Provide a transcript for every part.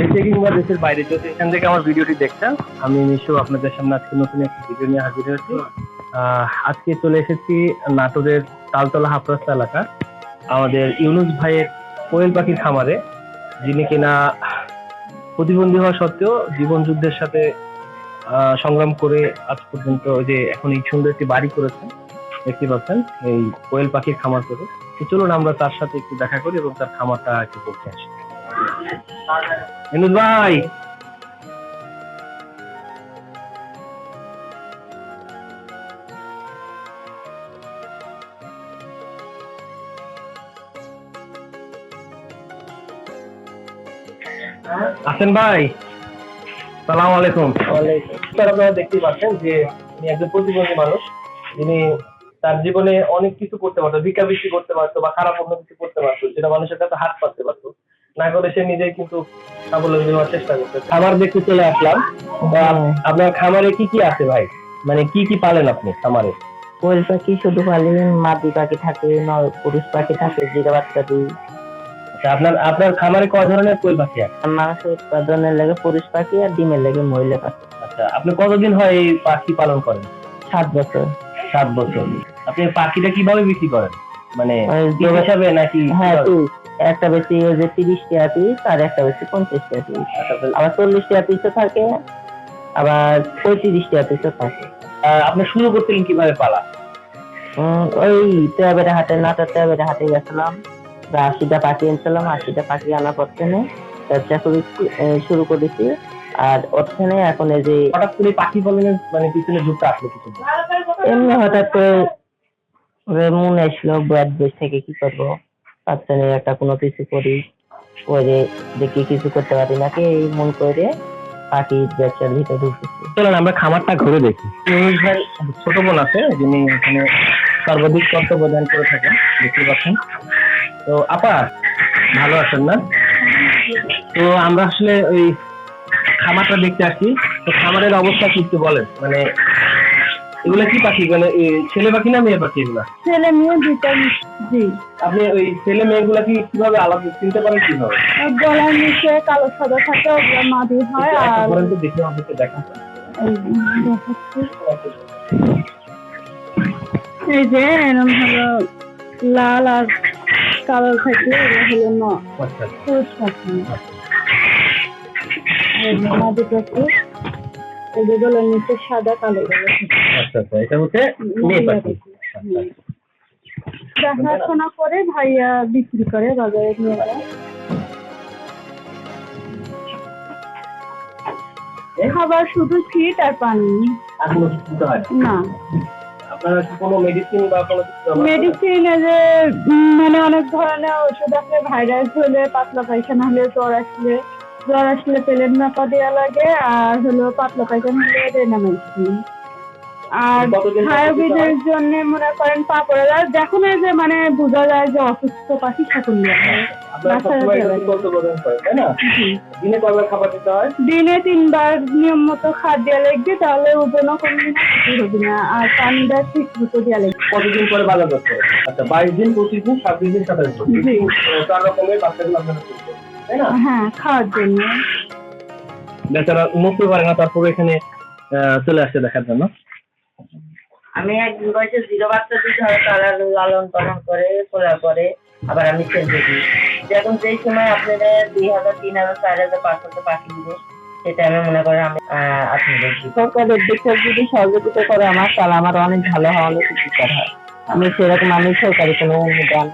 দেশে কিংবা দেশের বাইরে। যদি এখান থেকে আমার ভিডিওটি দেখছেন, আমি নিশ্চয় আপনাদের সামনে আজকে নতুন একটি ভিডিও নিয়ে হাজির হয়েছি। আজকে চলে এসেছি নাটোরের তালতলা হাফরাস্তা এলাকা আমাদের ইউনুস ভাইয়ের কোয়েল পাখির খামারে, যিনি কিনা প্রতিবন্ধী হওয়া সত্ত্বেও জীবন যুদ্ধের সাথে সংগ্রাম করে আজ পর্যন্ত ওই যে এখন এই সুন্দর একটি বাড়ি করেছেন, দেখতে পাচ্ছেন, এই কোয়েল পাখির খামার করে। চলুন আমরা তার সাথে একটু দেখা করি এবং তার খামারটা একটু করতে আসি। ইনুজ ভাই। আছেন ভাই। সালাম আলাইকুম। স্যার, আপনারা দেখতেই পাচ্ছেন যে উনি একজন প্রতিবন্ধী মানুষ। যিনি তার জীবনে অনেক কিছু করতে পারতো ভিক্ষাবৃত্তি করতে পারতো বা খারাপ অন্য কিছু করতে পারতো, যেটা মানুষের কাছে হাত পাততে পারতো। না করে সে নিজেই কিন্তু স্বাবলম্বী হওয়ার চেষ্টা করছে। খাবার দেখতে চলে আসলাম। আপনার খামারে কি কি আছে ভাই? মানে কি কি পালেন আপনি খামারে? কোয়েল পাখি শুধু পালি মাদি পাখি থাকে নর পুরুষ পাখি থাকে জিরা বাচ্চা দিই। আচ্ছা আপনার আপনার খামারে কয় ধরনের কোয়েল পাখি আছে? মাংস উৎপাদনের লাগে পুরুষ পাখি আর ডিমের লাগে মহিলা পাখি। আচ্ছা আপনি কতদিন হয় এই পাখি পালন করেন? সাত বছর। সাত বছর। আপনি পাখিটা কীভাবে বিক্রি করেন? মানে হিসাবে নাকি হ্যাঁ একটা বেশি ওই যে তিরিশ টাকা পিস আর একটা বেশি পঞ্চাশ টাকা পিস আচ্ছা, আবার চল্লিশ টাকা পিসও থাকে আবার পঁয়ত্রিশ টাকা পিসও থাকে। আপনি শুরু করছিলেন কীভাবে পালা? ওই তেয়াবেড়া হাটে নাটার তেয়াবেড়া হাটে গেছিলাম। আশিটা পাখি এনেছিলাম আশিটা পাখি আনা পড়ছে ব্যবসা করেছি এ, শুরু করেছি। আর ওখানে এখন এই যে হঠাৎ করে পাখি পালনের মানে পিছনে যুগটা আসলো কিছু? এমনি হঠাৎ করে মনে আসলো ব্যাট বই থেকে কি করব? বাচ্চা একটা কোনো কিছু করি। করে দেখি কিছু করতে পারি নাকি এই মন করে পাখি ব্যবসার ভিতরে ঢুকেছি। চলেন, আমরা খামারটা ঘুরে দেখি। ভাই, ছোট বোন আছে, যিনি এখানে সর্বাধিক তত্ত্বাবধান করে থাকেন, দেখতে পাচ্ছেন। তো আপা, ভালো আছেন না? তো আমরা আসলে ওই খামারটা দেখতে আসি। তো খামারের অবস্থা কি একটু বলেন মানে এগুলা কি পাখি? মানে ছেলে পাখি না মেয়ে পাখি এগুলা? ছেলে মেয়ে দুইটা জি। আপনি ওই ছেলে মেয়েগুলা কি কীভাবে আলাদা চিনতে পারেন কীভাবে? গলার নিচে কালো সাদা থাকে ওগুলো মাদি হয় আর দেখি আমাদেরকে দেখান। তো। এই এই যে এরকম হলো লাল আর কালো থাকে এগুলো হলো ন। আচ্ছা পুরুষ পাখি। এই মাদি পাখি। এই গলার নিচে সাদা কালো গুলো থাকে। আচ্ছা আচ্ছা এটা হচ্ছে মেয়ে পাখি। দেখাশোনা করে ভাইয়া বিক্রি করে বাজারে নিয়ে যায়। খাবার শুধু ফিট আর পানি। না? মেডিসিন যে মানে অনেক ধরনের ওষুধ আছে ভাইরাস হলে পাতলা পায়খানা হলে জ্বর আসলে। জ্বর আসলে পেলেন নাপা দেওয়া লাগে আর হলো পাতলা পায়খানা হলে রেনামাইসিন আর পর হাইব্রিডের জন্য মনে করেন পাপড়া যখন এই যে মানে বোঝা যায় যে অসুস্থ পাখি না। দিনে খাবার দিতে হয়? দিনে তিনবার নিয়ম মতো খাদ্য দেওয়া লাগবে তাহলে ওজনও কমবে না হবে না। আর পানিটা ঠিক মতো দেওয়া লাগবে। কতদিন পরে বাজার করতে আচ্ছা বাইশ দিন পঁচিশ দিন ছাব্বিশ দিন সাতাশ দিন। চার রকমের বাচ্চাগুলো আপনারা তাই না? হ্যাঁ খাওয়ার জন্য। বেচারা নড়তে পারে না তারপরে এখানে চলে আসছে দেখার জন্য। আমি একদিন বয়সে জিরো বাচ্চা দিই ধরো তারা লালন পালন করে তোলার পরে আবার আমি ছেড়ে দিই যখন যেই সময় আপনারা দুই হাজার, তিন হাজার, চার হাজার, পাঁচ হাজার পাখি দিবে, সেটা আমি মনে করি আমি আপনি সরকারের দিক যদি সহযোগিতা করে আমার, তাহলে আমার অনেক ভালো হয় অনেক উপকার হয়। আমি সেরকম আমি সরকারি কোনো অনুদান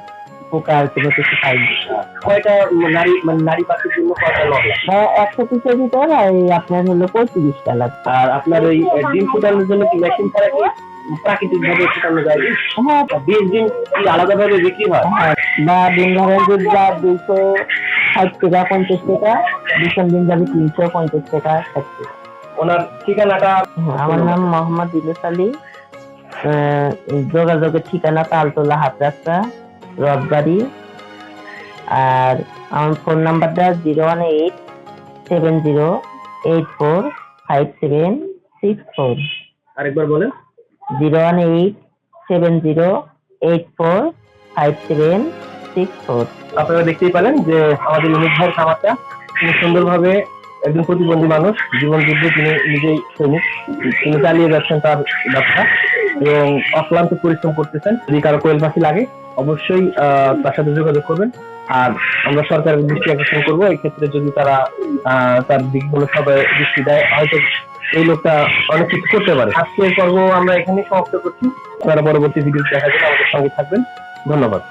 উপকার কোনো কিছু পাইনি কয়টা নারী মানে নারী পাখির জন্য কয়টা লগ লাগে বা একশো পিসের ভিতর আপনার হলো পঁয়ত্রিশটা লাগবে আর আপনার ওই ডিম ফুটানোর জন্য কি মেশিন ছাড়া কি প্রাকৃতিক ভাবে ফুটানো যায়? হ্যাঁ। কি আলাদা ভাবে বিক্রি হয়? হ্যাঁ, বা দুইশো ষাট টাকা পঞ্চাশ টাকা ভীষণ দিন যাবে তিনশো পঞ্চাশ টাকা ষাট টাকা। ওনার ঠিকানাটা? হ্যাঁ, আমার নাম মোহাম্মদ ইলিস আলী। যোগাযোগের ঠিকানা তালতলা হাত রাস্তা রথবাড়ি আর আমার ফোন নাম্বারটা zero one eight seven zero eight four five seven six four আরেকবার বলেন। Zero one eight seven zero eight four five seven six four আপনারা দেখতেই পেলেন যে আমাদের ভাইয়ের খামারটা তিনি সুন্দরভাবে একজন প্রতিবন্ধী মানুষ জীবন যুদ্ধে তিনি নিজেই সৈনিক তিনি চালিয়ে যাচ্ছেন তার ব্যবসা এবং অক্লান্ত পরিশ্রম করতেছেন। যদি কারও কোয়েল পাখি লাগে অবশ্যই তার সাথে যোগাযোগ করবেন। আর আমরা সরকারের দৃষ্টি আকর্ষণ করব, এই ক্ষেত্রে যদি তারা তার দিকগুলো সবাই দৃষ্টি দেয়, হয়তো এই লোকটা অনেক কিছু করতে পারে। আজকের পর্ব আমরা এখানে সমাপ্ত করছি। আপনারা পরবর্তী ভিডিও দেখা জন্য আমাদের সঙ্গে থাকবেন। ধন্যবাদ।